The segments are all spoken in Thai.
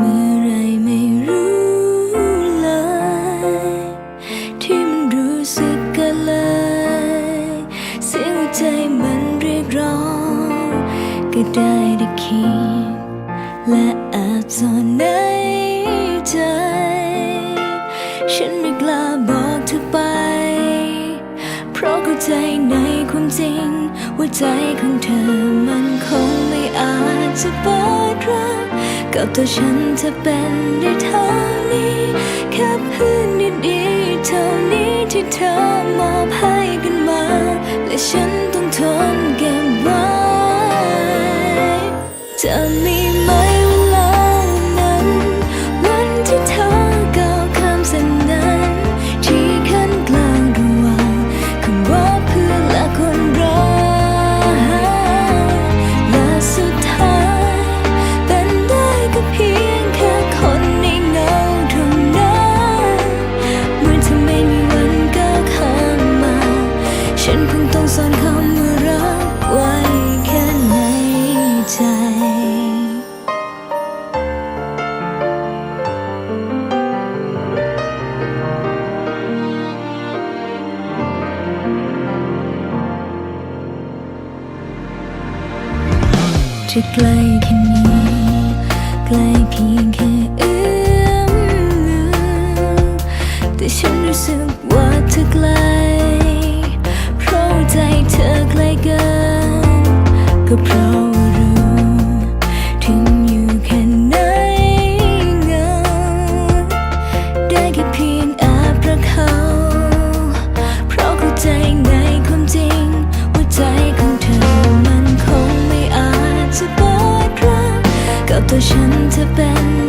เมื่อไรไม่รู้เลย ที่มันรู้สึกกันเลย เสียงหัวใจมันเรียกร้อง ก็ได้แต่คิดและแอบซ่อนในใจ ฉันไม่กล้าบอกเธอไป เพราะเข้าใจในความจริง ว่าใจของเธอมันคงไม่อาจจะเปิดรับ กับตัวฉันเธอเป็นได้เท่านี้แค่เพื่อนดีๆเท่านี้ที่เธอมอบให้กันมา และฉันต้องทนเก็บไว้จะมีไหม จะใกล้แค่นี้ใกล้เพียงแค่เอื้อมมือแต่ฉันรู้สึกว่าเธอไกล งไม่อ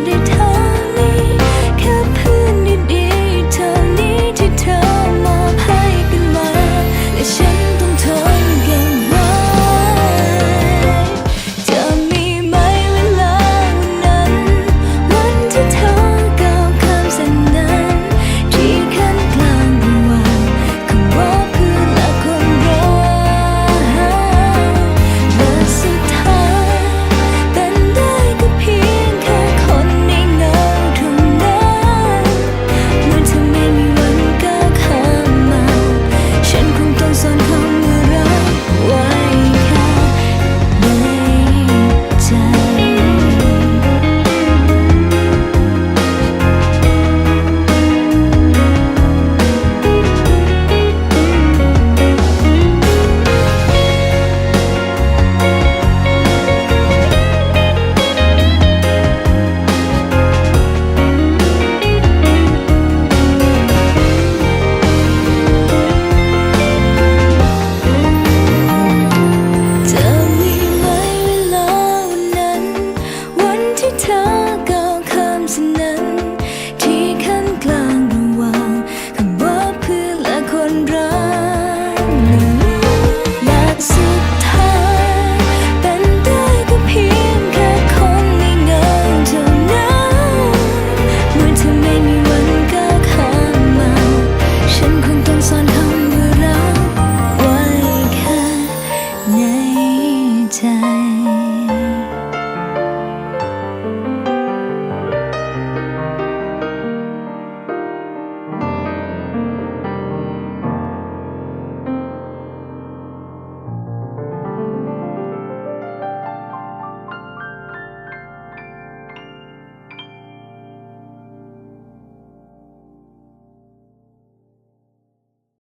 내